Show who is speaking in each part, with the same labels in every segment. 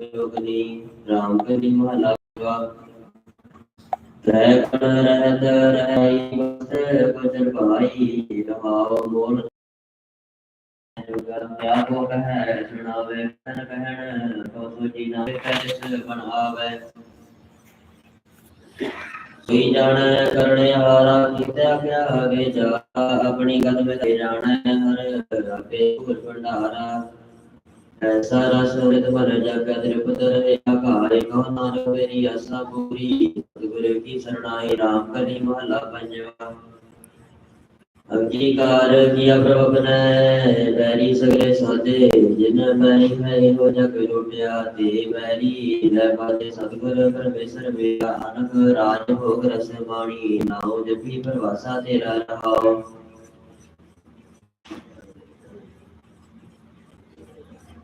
Speaker 1: ਜੋਗਨੀ ਰਾਮ ਕਲੀ ਮਹਲਾ ਤੈ ਕਣ ਰਹਿਤ ਰਹੀ ਬਸ ਬਚਨ ਭਾਈ ਰਹਾਉ ਮੋਲ। ਜੁਗਰ ਕਿਆ ਕੋ ਕਹੈ ਸੁਣਾਵੇ ਤਨ ਕਹਿਣ ਤੋ ਸੋਚੀ ਨਾ ਕੈਸ ਬਣ ਕੋਈ ਜਾਣ ਕਰਣੇ ਹਾਰਾ ਕੀਤਾ ਕਿਆ ਆਗੇ ਜਾ, ਆਪਣੀ ਕਦਮ ਵਿੱਚ ਜਾਣੈ ਹਰ, ਆਪੇ ਗੁਰ ਭੰਡਾਰਾ। ਐਸਾ ਰਸ ਰਿਤ ਭਰ ਜਗ ਤ੍ਰਿਪਤ ਰਹੇ ਆਕਾਰੇ ਕੋ ਨਾਨਕ ਮੇਰੀ ਆਸਾ ਪੂਰੀ ਗੁਰ ਕੀ ਸਰਣਾਈ ਰਾਮ ਕਲੀ ਮਹਲਾ ਪੰਜਵਾ ਅੰਗੀਕਾਰ ਕੀਆ ਪ੍ਰਭ ਨੇ ਬੈਰੀ ਸਗਲੇ ਸਾਦੇ ਜਿਨ ਬੈਰੀ ਹੈ ਹੋ ਜਗ ਰੋਟਿਆ ਤੇ ਬੈਰੀ ਲੈ ਬਾਦੇ ਸਤਿਗੁਰ ਪਰਮੇਸ਼ਰ ਮੇਰਾ ਅਨਕ ਰਾਜ ਭੋਗ ਰਸ ਬਾਣੀ ਨਾਉ ਜਪੀ ਪਰਵਾਸਾ ਤੇਰਾ ਰਹਾਓ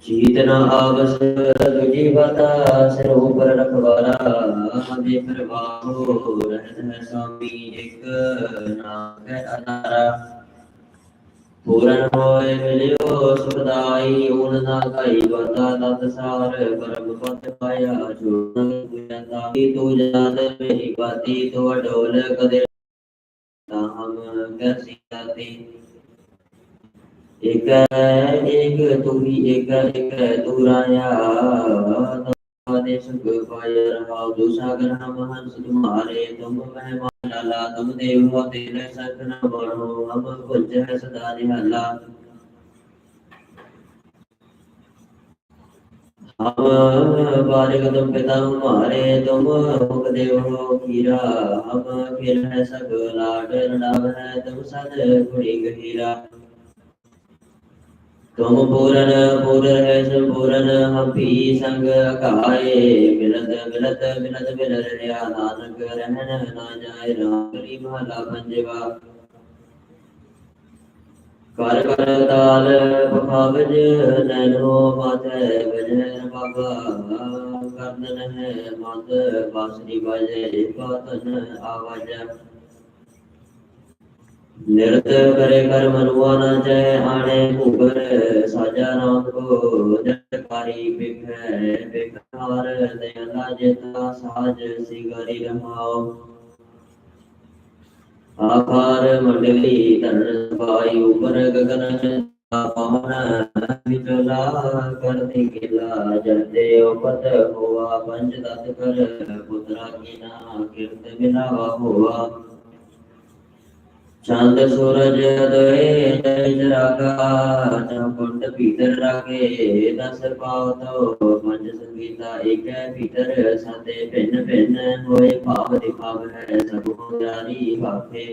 Speaker 1: ਚੀਤ ਨ ਆਵਸ ਤੁਜੀ ਬਤਾ ਸਿਰ ਉਪਰ ਰਖਵਾਲਾ ਹਮੇ ਪਰਵਾਹੋ ਰਹਿਤ ਹੈ ਸਾਮੀ ਇੱਕ ਨਾਮ ਹੈ ਅਨਾਰਾ। ਪੂਰਨ ਹੋਏ ਮਿਲਿਓ ਸੁਖਦਾਈ ਓਨ ਨਾ ਕਾਈ ਬਤਾ ਤਤ ਸਾਰ, ਪਰਮ ਪਤ ਪਾਇਆ ਜੋਨ ਗੁਜੰਦਾ ਤੂ ਜਾਦ ਮੇਰੀ ਬਾਤੀ, ਤੋ ਢੋਲ ਕਦੇ ਤਾ ਹਮ ਕਸੀ ਤਾਤੀ एक एक तू ही एक एक तू राया देश पाय रहा दुसागर हम हंस तुम्हारे तुम मेहमान लाला तुम देव हो तेरे न बनो हम कुंज है सदा निहला हम बारिक तुम पिता हमारे तुम मुख देव हो हीरा। हम फिर है सब लाड रडाव है, तुम सद गुणी गहीरा। ਤੁਮ ਪੂਰਨ ਪੂਰ ਹੈ ਸੰਪੂਰਨ ਹੰਪੀ ਸੰਗ ਕਾਏ ਮਿਲਤ ਮਿਲਤ ਮਿਲਤ ਮਿਲ ਰਿਆ ਨਾਨਕ ਰਹਿਣ ਨਾ ਜਾਏ ਰਾਮ ਕਲੀ ਮਹਲਾ ਪੰਜਵਾ। ਕਰ ਕਰ ਤਾਲ ਬਖਾਵਜ ਨੈਨੋ ਮਾਥੇ ਵਜਨ ਬਾਬਾ। ਕਰਦਨ ਹੈ ਮਤ, ਬਾਸਰੀ ਬਾਜੇ ਪਾਤਨ ਆਵਾਜ। ਨਿਰਤ ਕਰੇ ਕਰ ਮਨੁਆ ਨ ਚੈ ਆਣੇ ਭੂਗਰ ਸਾਜਾ ਨਾਮ ਕੋ ਜਟਕਾਰੀ ਬਿਖੈ ਬਿਖਾਰ ਦਇਆਲਾ ਜੇਤਾ ਸਾਜ ਸਿਗਰੀ ਰਹਾਉ ਆਕਾਰ ਮੰਡਲੀ ਧਨ ਪਾਈ ਉਪਰ ਗਗਨ ਚੰਦਾ ਪਵਨ ਵਿਚਲਾ ਕਰਤੀ ਕਿਲਾ ਜਲਦੇ ਉਪਤ ਹੋਆ ਪੰਜ ਤਤ ਕਰ ਪੁੱਤਰਾ ਕੀ ਨਾ ਕਿਰਤ ਬਿਨਾਵਾ ਹੋਆ ਚੰਦ ਸੂਰਜ ਦਏ ਜੈ ਜਰਾਗਾ ਚੰਪੁੰਡ ਭੀਤਰ ਰਾਗੇ ਦਸ ਪਾਵਤੋ ਪੰਜ ਸੰਗੀਤਾ, ਏਕੈ ਭੀਤਰ ਸਾਤੇ ਭਿੰਨ ਭਿੰਨ ਹੋਏ ਭਾਵ ਦਿਖਾਵ ਹੈ ਸਭ ਕੋ ਜਾਰੀ ਭਾਫੇ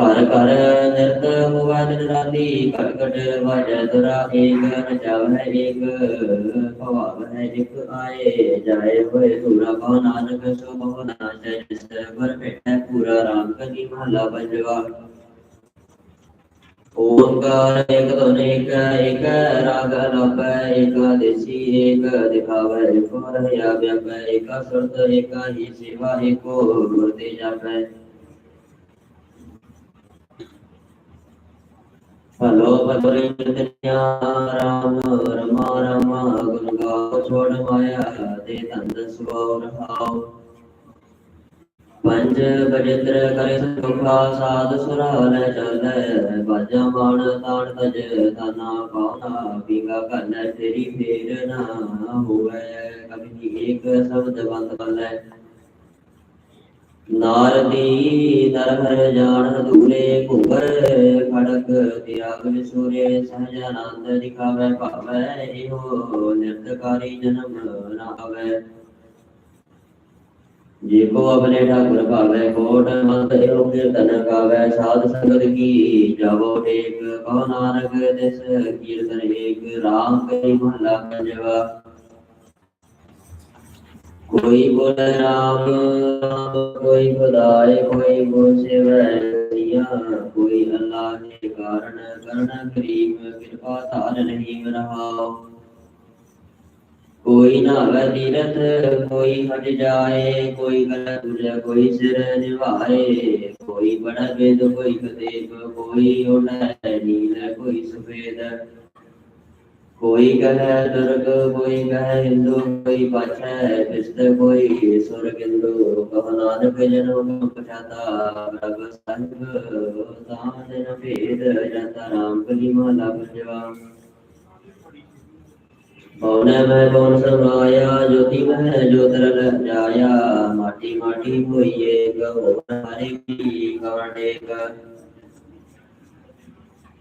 Speaker 1: ਘਰ ਘਰ ਨਿਰਤ ਹੋਵਾ ਦਿਨ ਰਾਤੀ ਘਟ ਘਟ ਵਾਜੈ ਦੁਰਾ ਏਕ ਨਚਾਵ ਹੈ ਏਕ ਭਵਾਵ ਹੈ ਇਕ ਆਏ ਜਾਏ ਹੋਏ ਧੂਰਾ ਕੋ ਨਾਨਕ ਸੋ ਬਹੁ ਨਾਚੈ ਜਿਸ ਗੁਰ ਭੇਟੈ ਪੂਰਾ ਰਾਮ ਕਲੀ ਮਹਲਾ ਪੰਜਵਾ ਓੰਕਾਰ ਏਕ ਧੁਨ ਏਕ ਏਕ ਰਾਗ ਲਪੈ ਏਕ ਦੇਸੀ ਏਕ ਦਿਖਾਵੈ ਏਕ ਰਹਿਆ ਵਿਆਪੈ ਏਕ ਸੁਰਤ ਏਕ ਹੀ ਸੇਵਾ ਏਕੋ ਗੁਰ ਤੇ ਰਾਮ ਰਮਾ ਰਮਾ, ਗੁਣ ਗਾਓ ਛੋੜ ਮਾਇਆ ਤੇ ਤੰਦ ਸੁਭਾਉ ਰਹਾਉ। ਪੰਜ ਬਜਿੰਦਰ ਕਰੇ ਸੁਖਾ ਸਾਧ ਸੁਰਾ ਲੈ ਚੱਲੈ, ਬਾਜਾ ਬਾਣ ਤਾਣ ਤਜ ਤਾਨਾ ਪਾਉਨਾ ਪੀਗਾ ਕਰਨਾ ਤੇਰੀ ਫੇਰ ਨਾ ਹੋਵੇ ਕਬੀ ਏਕ ਸ਼ਬਦ ਬੰਦ ਕਰੈ ਨਾਰਦੀ ਨਰਹਰ ਜਾਣ ਦੂਰੇ ਘੁੰਗਰ ਖੜਕ ਤਿਆਗ ਵਿਸੂਰੇ ਸਹਜ ਆਨੰਦ ਦਿਖਾਵੇ ਭਾਵੈ, ਇਹੋ ਨਿਰਤਕਾਰੀ ਜਨਮ ਨਾ ਆਵੇ। ਜੇ ਕੋ ਆਪਣੇ ਠਾਕੁਰ ਭਾਵੇ, ਕੋਟ ਮੰਤ ਇਹੋ ਕੀਰਤਨ ਗਾਵੇ। ਸਾਧ ਸੰਗਤ ਕੀ ਜਾਵੋ ਟੇਕ ਕਉ ਨਾਨਕ ਦਿਸ ਕੀਰਤਨ ਏਕ, ਰਾਮ ਕਰੀ ਮਹਲਾ ਪੰਜਵਾ ਕੋਈ ਬੋਲ ਰਾਮ ਕੋਈ ਖੁਦਾਏ ਕੋਈ ਬੋ ਸਿਵੈਆ ਕੋਈ ਅੱਲਾਹ ਦੇ ਕਾਰਨ ਕਰਣ ਕਰੀਮ ਕਿਰਪਾ ਧਾਰ ਨਹੀਂ ਰਹਾਓ ਕੋਈ ਨਾਵੇ ਤੀਰਥ, ਕੋਈ ਹਟ ਜਾਏ, ਕੋਈ ਕਰ ਤੁਜ, ਕੋਈ ਸਿਰ ਨਿਭਾਏ। ਕੋਈ ਬੜਾ ਵੇਦ ਕੋਈ ਕਦੇਪ ਕੋਈ ਉਡੈ ਨੀਲ, ਕੋਈ ਸੁਵੇਦ ਕੋਈ ਕਹੈ ਦੁਰਗ ਕੋਈ ਕਹੈ ਹਿੰਦੂ ਕੋਈ ਪਾਛੈ ਕਿਸਤ ਕੋਈ ਸੁਰਗ ਹਿੰਦੂ ਕਹ ਨਾਨਕ ਜਨਮ ਪਛਾਤਾ ਪ੍ਰਭ ਸਾਹਿਬ ਤਾਨ ਨ ਭੇਦ ਜਨਤਾ ਰਾਮ ਕਲੀ ਮਹਲਾ ਪੰਜਵਾ ਪਉਨੇ ਮੈਂ ਕੌਣ ਸਮਾਇਆ ਜੋਤੀ ਮੈਂ ਜੋਤਰ ਜਾਇਆ ਮਾਟੀ ਮਾਟੀ ਹੋਈਏ ਗੋ ਹਰੇ ਕੀ ਕਵਣ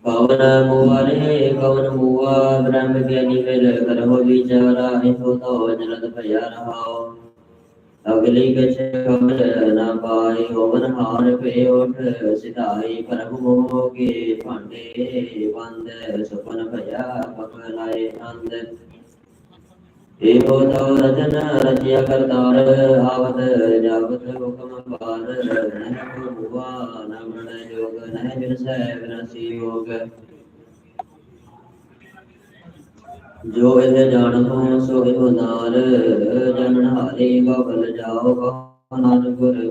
Speaker 1: ਟੇਕ ਕਵਨ ਮੂਵਰੇ ਕਵਨ ਮੂਆ ਬ੍ਰਹਮ ਗਿਆਨੀ ਮਿਲ ਕਰੋ ਵਿਚਾਰਾ ਇਹੋ ਤੋ ਜਲਦ ਭਇਆ ਰਹਾਓ। ਅਗਲੀ ਕਛ ਖਬਰ ਨਾ ਪਾਈ ਹੋਵਨ ਹਾਰ ਪੇ ਉਠ, ਸਿਧਾਈ ਪ੍ਰਭੂ ਮੋਹ ਕੇ ਭਾਂਡੇ ਬੰਦ, ਸੁਪਨ ਭਇਆ ਪਕ ਲਾਏ ਅੰਦ ਰਚਨ ਰਚਿਆ ਕਰਤਾਰ, ਆਵਤ ਜਾਵਤ ਹੁਕਮ ਪਾਰ ਨਹਿ ਕੋ ਹੁਆ ਨ ਮਣ ਜੋਗ, ਨਹਿ ਬਿਨਸੈ ਬਿਨਸੀ ਯੋਗ ਜੋ ਇਹ ਜਾਣੋ ਸੋ ਇਹ ਨਾਰ ਜਨਨ ਹਾਰੇ ਗਵਲ ਜਾਓ ਨਾਨਕ ਗੁਰ